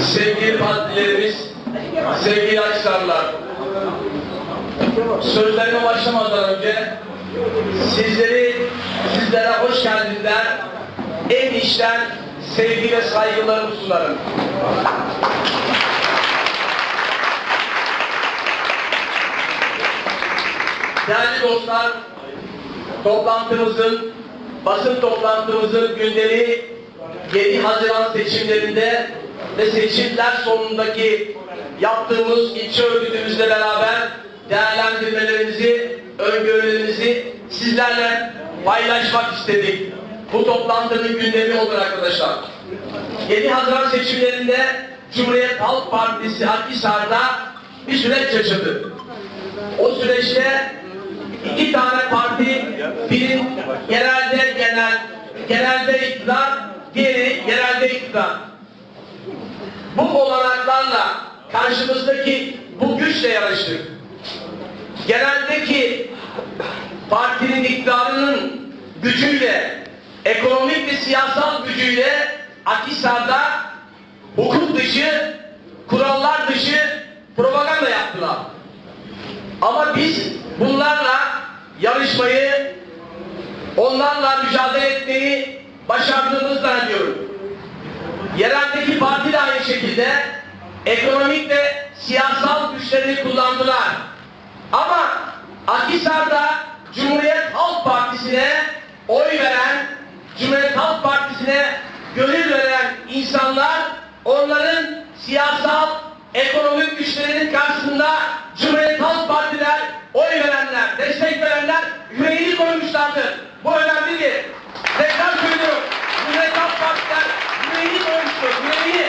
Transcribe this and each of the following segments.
Sevgili partilerimiz, sevgili Akhisarlılar, sözlerime başlamadan önce sizleri, sizlere hoş geldinler, en içten sevgi ve saygılarımı sunarım. Değerli dostlar, toplantımızın, basın toplantımızın gündemi 7 Haziran seçimlerinde ve seçimler sonundaki yaptığımız ilçe örgütümüzle beraber değerlendirmelerimizi, öngörülerimizi sizlerle paylaşmak istedik. Bu toplantının gündemi olur arkadaşlar. 7 Haziran seçimlerinde Cumhuriyet Halk Partisi Akhisar'da bir süreç yaşadı. O süreçte iki tane parti, biri genelde genel, genelde iktidar, diğeri yerelde iktidar. Bu olanaklarla karşımızdaki bu güçle yarıştık. Geneldeki partinin iktidarının gücüyle, ekonomik ve siyasal gücüyle Akhisar'da hukuk dışı, kurallar dışı propaganda yaptılar. Ama biz bunlarla yarışmayı, onlarla mücadele etmeyi başardığımızı zannediyorum. Yereldeki parti de aynı şekilde ekonomik ve siyasal güçlerini kullandılar. Ama Akhisar'da Cumhuriyet Halk Partisi'ne oy veren, Cumhuriyet Halk Partisi'ne gönül veren insanlar onların siyasal, ekonomik güçlerinin karşısında Cumhuriyet Halk Partiler, oy verenler, destek verenler yüreğini koymuşlardır. Bu önemlidir. Tekrar söylüyorum. Halk Partiler yüreğini koymuştur. Yüreğini.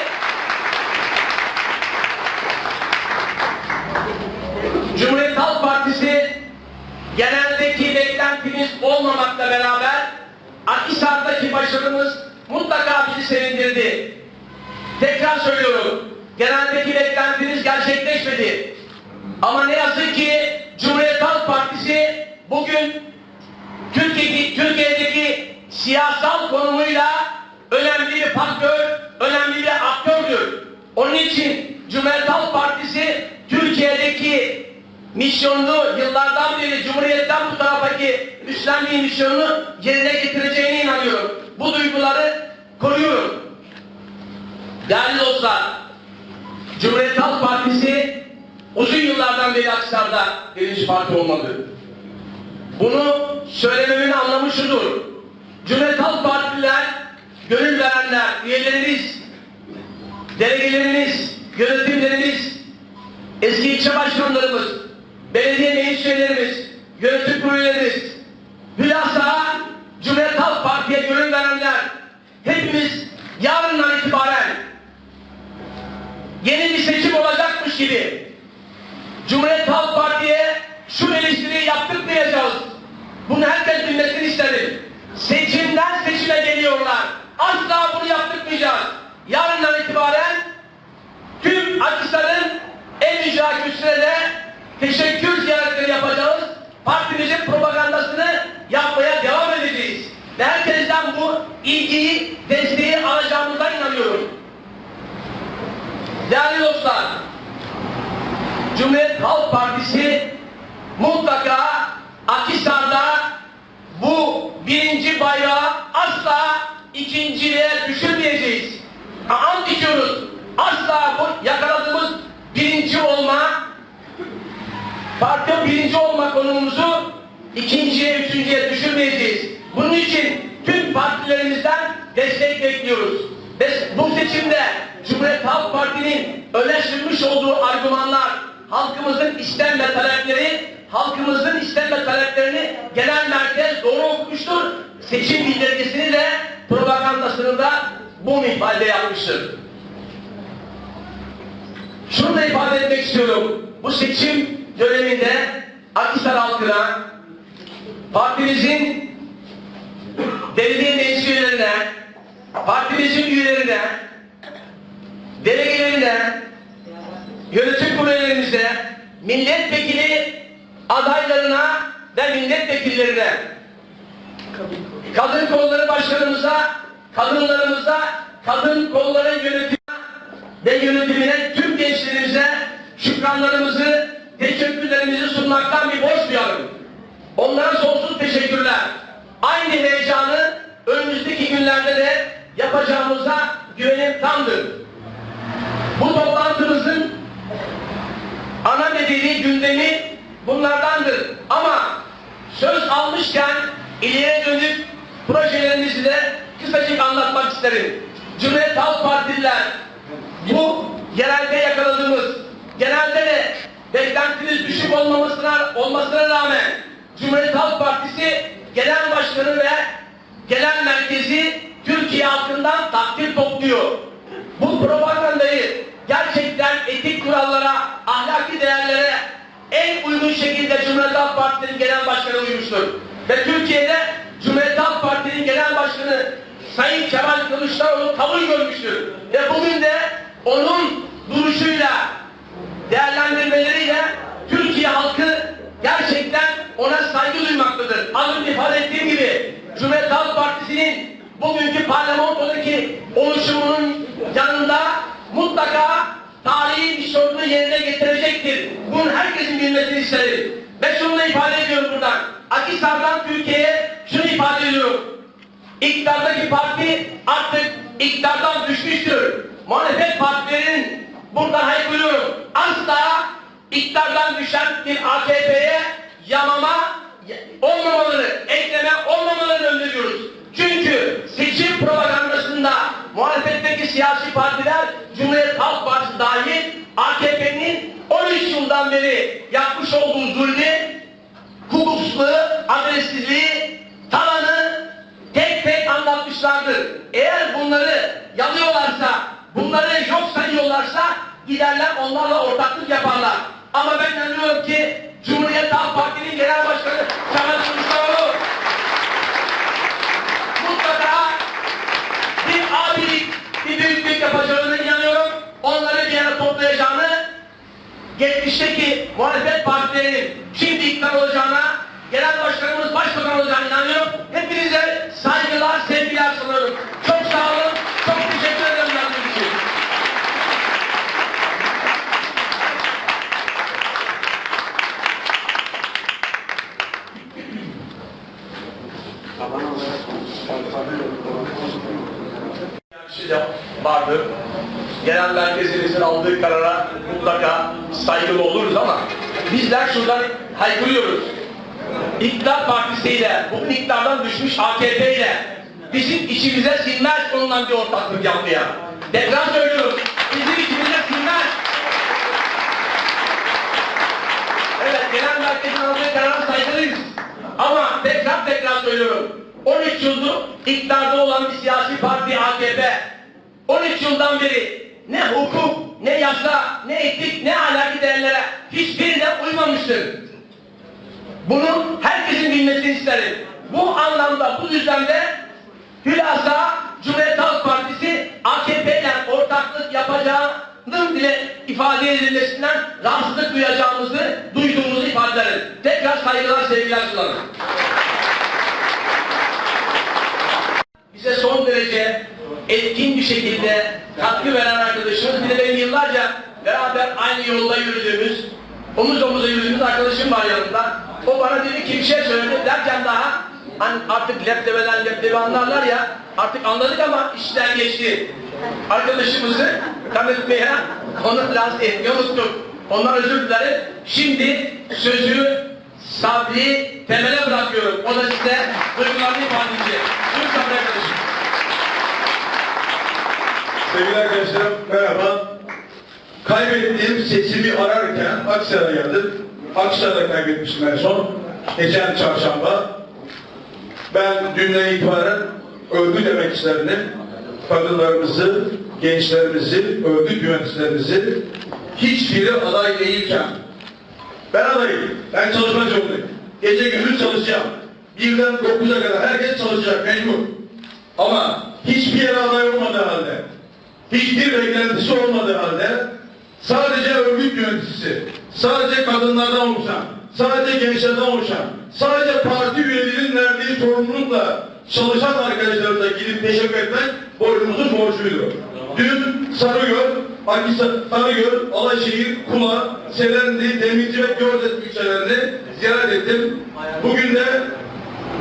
Cumhuriyet Halk Partisi geneldeki beklentimiz olmamakla beraber Akhisar'daki başarımız mutlaka bizi sevindirdi. Tekrar söylüyorum. Geneldeki beklentiniz gerçekleşmedi. Ama ne yazık ki Cumhuriyet Halk Partisi bugün Türkiye'deki, Türkiye'deki siyasal konumuyla önemli bir faktör, önemli bir aktördür. Onun için Cumhuriyet Halk Partisi Türkiye'deki misyonunu yıllardan beri Cumhuriyet'ten bu taraftaki üstlendiği misyonunu yerine getireceğine inanıyorum. Bu duyguları koruyorum. Değerli dostlar, Cumhuriyet Halk Partisi uzun yıllardan beri Akhisar'da birinci parti olmadı. Bunu söylememin anlamı şudur. Cumhuriyet Halk Partililer, gönül verenler, üyelerimiz, delegelerimiz, yönetimlerimiz, eski ilçe başkanlarımız, belediye meclis üyelerimiz, yönetim kurulu üyelerimiz, hülasa Cumhuriyet Halk Parti'ye gönül verenler, hepimiz yarından itibaren yeni bir seçim olacakmış gibi Cumhuriyet Halk Parti'ye şu eleştiriyi yaptırmayacağız. Bunu herkes bilmesini isterim. Seçimden seçime geliyorlar. Asla bunu yaptırmayacağız. Yarından itibaren tüm Akhisar'ın en icra de teşekkür ziyaretleri yapacağız. Partimizin propagandasını yapmaya devam edeceğiz. Ve herkesten bu ilgiyi, desteği alacağımıza inanıyorum. Değerli dostlar, Cumhuriyet Halk Partisi mutlaka Akhisar'da bu birinci bayrağı asla ikinciliğe düşürmeyeceğiz. Ant içiyoruz. Asla bu yakaladığımız birinci olma, parti birinci olma konumumuzu ikinciye, üçüncüye düşürmeyeceğiz. Bunun için tüm partilerimizden destek bekliyoruz. Bu seçimde Cumhuriyet Halk Parti'nin öne sürmüş olduğu argümanlar, halkımızın istem ve talepleri, halkımızın istem ve taleplerini genel merkez doğru okumuştur. Seçim bildirgesini de propagandasını da bu minvalde yapmıştır. Şunu da ifade etmek istiyorum. Bu seçim döneminde Akhisar halkına partimizin belediye meclis üyelerine, partimizin üyelerine, delegelerine, yönetim kurulu üyelerimize, milletvekili adaylarına ve milletvekillerine, kadın kolları başkanımıza, kadınlarımıza, kadın kolları yönetimi ve yönetimine tüm gençlerimize şükranlarımızı, teşekkürlerimizi sunmaktan bir borç duyarım. Onlara sonsuz teşekkürler. Aynı heyecanı önümüzdeki günlerde de yapacağımıza güvenim tamdır. Bu toplantımızın ana nedeni gündemi bunlardandır. Ama söz almışken ileriye dönük projelerimizi de kısacık anlatmak isterim. Cumhuriyet Halk Partililer bu yerelde yakaladığımız genelde de beklentiniz düşük olmamasına, olmasına rağmen Cumhuriyet Halk Partisi Genel Başkanı ve Genel Merkezi Türkiye halkından takdir topluyor. Bu propagandayı gerçekten etik kurallara, ahlaki değerlere en uygun şekilde Cumhuriyet Halk Partisi'nin genel başkanı uymuştur. Ve Türkiye'de Cumhuriyet Halk Partisi'nin genel başkanı Sayın Kemal Kılıçdaroğlu kabul görmüştür. Ve bugün de onun duruşuyla, değerlendirmeleriyle Türkiye halkı gerçekten ona saygı duymaktadır. Az önce ifade ettiğim gibi Cumhuriyet Halk Partisi'nin bugünkü parlamentodaki oluşumunun yanında mutlaka tarihi misyonunu yerine getirecektir. Bunu herkesin bilmesini isterim. Ve şunu da ifade ediyorum buradan. Akisar'dan Türkiye'ye şunu ifade ediyorum. İktidardaki parti artık iktidardan düşmüştür. Muhalefet partilerinin buradan haykırıyorum. Asla iktidardan düşen bir AKP'ye yamama olmamaları, ekleme olmamalarını öneriyoruz. Çünkü seçim propagandasında muhalefetteki siyasi partiler Cumhuriyet Halk Partisi dahil AKP'nin 13 yıldan beri yapmış olduğu zulmü, hukuksuzluğu, adaletsizliği, talanı tek tek anlatmışlardır. Eğer bunları yalıyorlarsa, bunları yok sayıyorlarsa giderler onlarla ortaklık yaparlar. Ama ben inanıyorum ki Cumhuriyet Halk Partisi'nin 70'teki muhalefet partilerin şimdi iktidar olacağına, genel başkanımız başbakan olacağına inanıyorum. Hepinize saygılar, sevgiler sunuyorum. Çok sağ olun, çok teşekkür ederim yardım için. Taban olarak, taban. Genel merkezimizin aldığı karara mutlaka saygılı oluruz ama bizler şuradan haykırıyoruz. İktidar partisiyle, bugün iktidardan düşmüş AKP ile bizim içimize sinmez onunla bir ortaklık yapmaya. Tekrar söylüyorum, bizim içimize sinmez. Evet, genel merkezin aldığı karara saygılıyız. Ama tekrar tekrar söylüyorum. 13 yıldır iktidarda olan bir siyasi parti AKP. 13 yıldan beri ne hukuk, ne yasa, ne etik, ne ahlaki değerlere hiçbirine uymamıştır. Bunu herkesin bilmesini isterim. Bu anlamda, bu düzlemde hülasa Cumhuriyet Halk Partisi AKP ile ortaklık yapacağının bile ifade edilmesinden rahatsızlık duyacağımızı, duyduğumuzu ifade ederim. Tekrar saygılar, sevgiler sunarım. bize son derece etkin bir şekilde katkı veren arkadaşımız. Bir de benim yıllarca beraber aynı yolda yürüdüğümüz, omuz omuza yürüdüğümüz arkadaşım var yanımda. O bana dedi ki bir şey söyledi derken daha hani artık leptebeden leptebi anlarlar ya artık anladık ama işler geçti. Arkadaşımızı tanıtmaya onu rahatsız etmeyi unuttuk. Ondan özür dilerim. Şimdi sözü Sabri Temel'e bırakıyorum. O da size duygularını ifade edecek. Buyurun Sabri arkadaşım. Sevgili arkadaşlarım merhaba. Kaybettiğim seçimi ararken Aksaray'a geldim. Aksaray'da kaybetmiştim en son. Geçen çarşamba. Ben dünden itibaren örgüt emekçilerini, kadınlarımızı, gençlerimizi, örgüt yöneticilerimizi hiçbiri aday değilken ben adayım. Ben çalışmak zorundayım. Gece gündüz çalışacağım. Birden dokuza kadar herkes çalışacak mecbur. Ama hiçbir yere aday olmadığı halde, hiçbir beklentisi olmadığı halde sadece örgüt yöneticisi, sadece kadınlardan oluşan, sadece gençlerden oluşan, sadece parti üyelerinin verdiği sorumlulukla çalışan arkadaşlarımıza gidip teşekkür etmek borcumuzun borcuydu. Dün Sarıgöl, Akisa, Sarıgöl, Alaşehir, Kula, Selendi, Demirci ve Gördek ilçelerini ziyaret ettim. Bugün de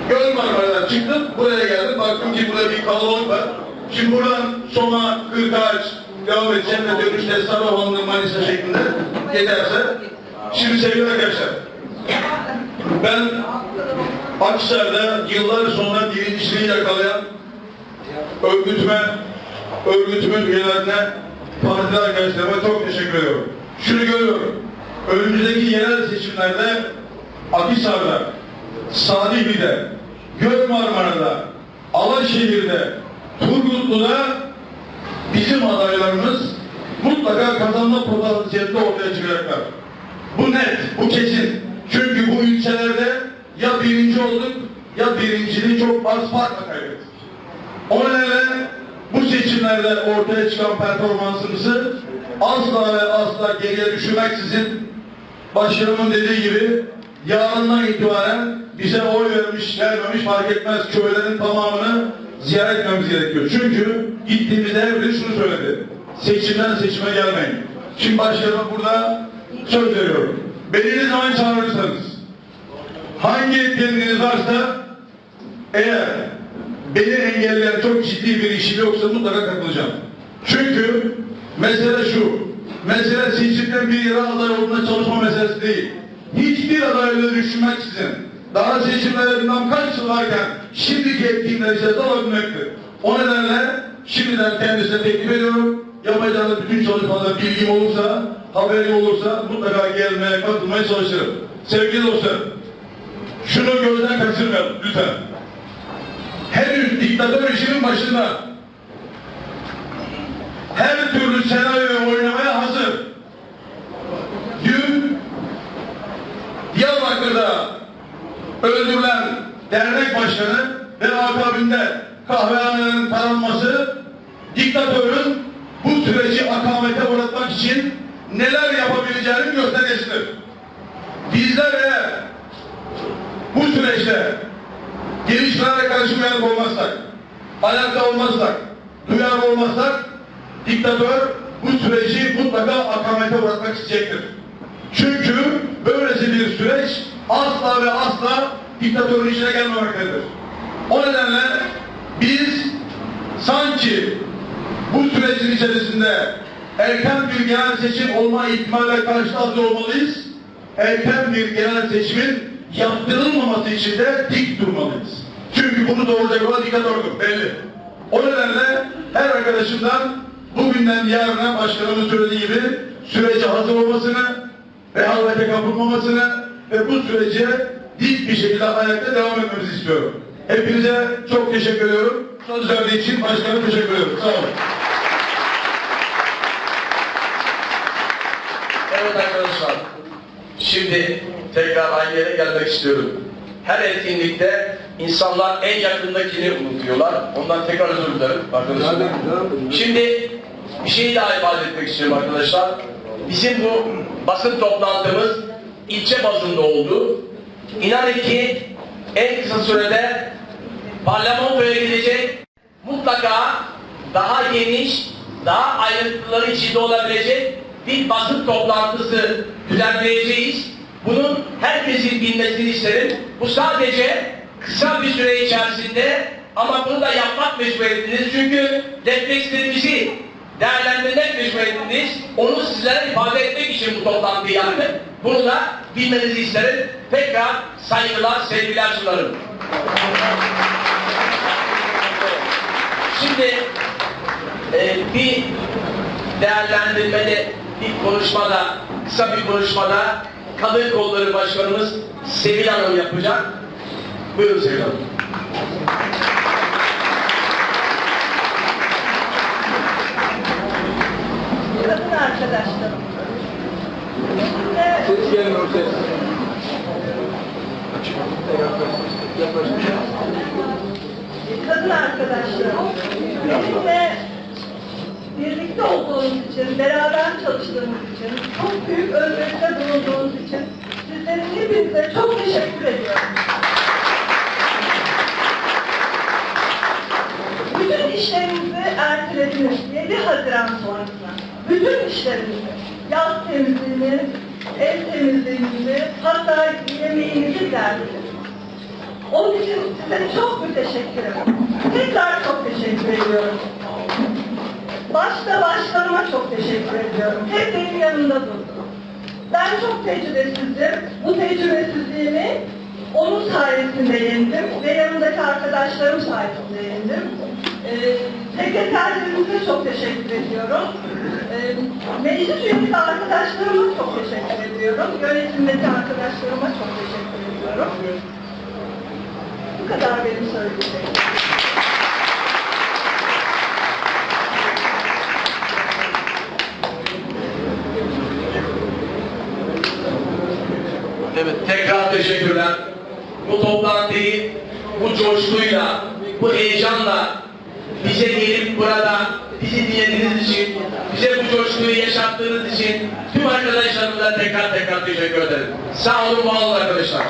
Göl Marmara'dan çıktım, buraya geldim. Baktım ki burada bir kalabalık var. Şimdi buradan Soma, Kırkağaç devam edeceğim ve dönüşte Sarıhanlı, Manisa şeklinde giderse. Şimdi sevgili arkadaşlar, ben Akhisar'da yıllar sonra birinciliği yakalayan örgütüme, örgütümün üyelerine, partili arkadaşlarıma çok teşekkür ediyorum. Şunu görüyorum, önümüzdeki yerel seçimlerde Akhisar'da, Sadihli'de, Göl Marmara'da, Alaşehir'de, Turgutlu'da bizim adaylarımız mutlaka kazanma potansiyelinde ortaya çıkacaklar. Bu net, bu kesin. Çünkü bu ilçelerde ya birinci olduk ya birinciliği çok az farkla kaybettik. O nedenle bu seçimlerde ortaya çıkan performansımızı asla ve asla geriye düşürmeksizin başkanımın dediği gibi yarından itibaren bize oy vermiş, vermemiş fark etmez köylerin tamamını ziyaret etmemiz gerekiyor. Çünkü gittiğimizde her biri şunu söyledi. Seçimden seçime gelmeyin. Şimdi başkanıma burada söz veriyorum. Beni ne zaman çağırırsanız hangi etkinliğiniz varsa eğer beni engelleyen çok ciddi bir işim yoksa mutlaka katılacağım. Çünkü mesele şu, mesele seçimden bir yere aday olma çalışma meselesi değil. Hiçbir adaylığı düşünmeksizin daha seçimlere kaç yıl varken şimdiki etkinlikler içerisinde alabilmektir. O nedenle şimdiden kendisine teklif ediyorum. Yapacağınız bütün çalışmalarda bilgim olursa, haberim olursa mutlaka gelmeye, katılmaya çalışırım. Sevgili dostlar, şunu gözden kaçırmayalım lütfen. Henüz diktatör işinin başında her türlü senaryoyu oynamaya hazır. Dün Diyarbakır'da öldürülen dernek başkanı ve akabinde kahvehanelerin taranması diktatörün bu süreci akamete uğratmak için neler yapabileceğinin göstergesidir. Bizler eğer bu süreçte gelişmelere karşı uyanık olmazsak, ayakta olmazsak, duyarlı olmazsak diktatör bu süreci mutlaka akamete bırakmak isteyecektir. Çünkü böylesi bir süreç asla ve asla diktatörün işine gelmemektedir. O nedenle biz sanki bu sürecin içerisinde erken bir genel seçim olma ihtimaline karşı olmalıyız. Erken bir genel seçimin yaptırılmaması için de dik durmalıyız. Çünkü bunu doğuracak olan diktatördür belli. O nedenle her arkadaşımdan bugünden yarına başkanımın söylediği gibi sürece hazır olmasını, rehavete kapılmamasını ve bu sürece dik bir şekilde ayakta devam etmemizi istiyorum. Hepinize çok teşekkür ediyorum. Söz verdiği için başkanım teşekkür ediyorum. Sağ olun. Evet arkadaşlar, şimdi tekrar aynı yere gelmek istiyorum. Her etkinlikte insanlar en yakındakini unutuyorlar. Ondan tekrar özür dilerim arkadaşlar. Şimdi bir şey daha ifade etmek istiyorum arkadaşlar. Bizim bu basın toplantımız ilçe bazında oldu. İnanın ki en kısa sürede parlamentoya gidecek mutlaka daha geniş, daha ayrıntıları içinde olabilecek bir basın toplantısı düzenleyeceğiz. Bunun herkesin bilmesini isterim. Bu sadece kısa bir süre içerisinde ama bunu da yapmak mecburiyetiniz. Çünkü reflekslerimizi değerlendirmek mecburiyetiniz. Onu sizlere ifade etmek için bu toplantıyı yaptık. Bunu da bilmenizi isterim. Tekrar saygılar, sevgiler sunarım. Şimdi e, bir değerlendirmede bir konuşmada, kısa bir konuşmada Kadın Kolları Başkanımız Sevil Hanım yapacak. Buyurun Sevil Hanım. kadın arkadaşlarım. Ses gelmiyor ses. kadın arkadaşlarım benimle birlikte olduğunuz için, beraber çalıştığımız için, çok büyük özveride bulunduğunuz için sizlerin hepinize çok teşekkür ediyorum. işlerinizi ertelediniz 7 Haziran sonrasına. Bütün işlerinizi, yaz temizliğini, ev temizliğinizi, hatta yemeğinizi giderdiniz. Onun için size çok müteşekkirim. Tekrar çok teşekkür ediyorum. Başta başkanıma çok teşekkür ediyorum. Hep benim yanımda durdu. Ben çok tecrübesizdim. Bu tecrübesizliğimi onun sayesinde yendim ve yanımdaki arkadaşlarım sayesinde yendim. Ee, sekreterlerimize çok teşekkür ediyorum. Ee, meclis üyesi arkadaşlarıma çok teşekkür ediyorum. Yönetimdeki arkadaşlarıma çok teşekkür ediyorum. Bu kadar benim söyleyeceğim. Evet, tekrar teşekkürler. Bu toplantıyı bu coşkuyla, bu heyecanla bize gelip burada bizi dinlediğiniz için, bize bu coşkuyu yaşattığınız için tüm arkadaşlarımıza tekrar tekrar teşekkür ederim. Sağ olun, var olun arkadaşlar.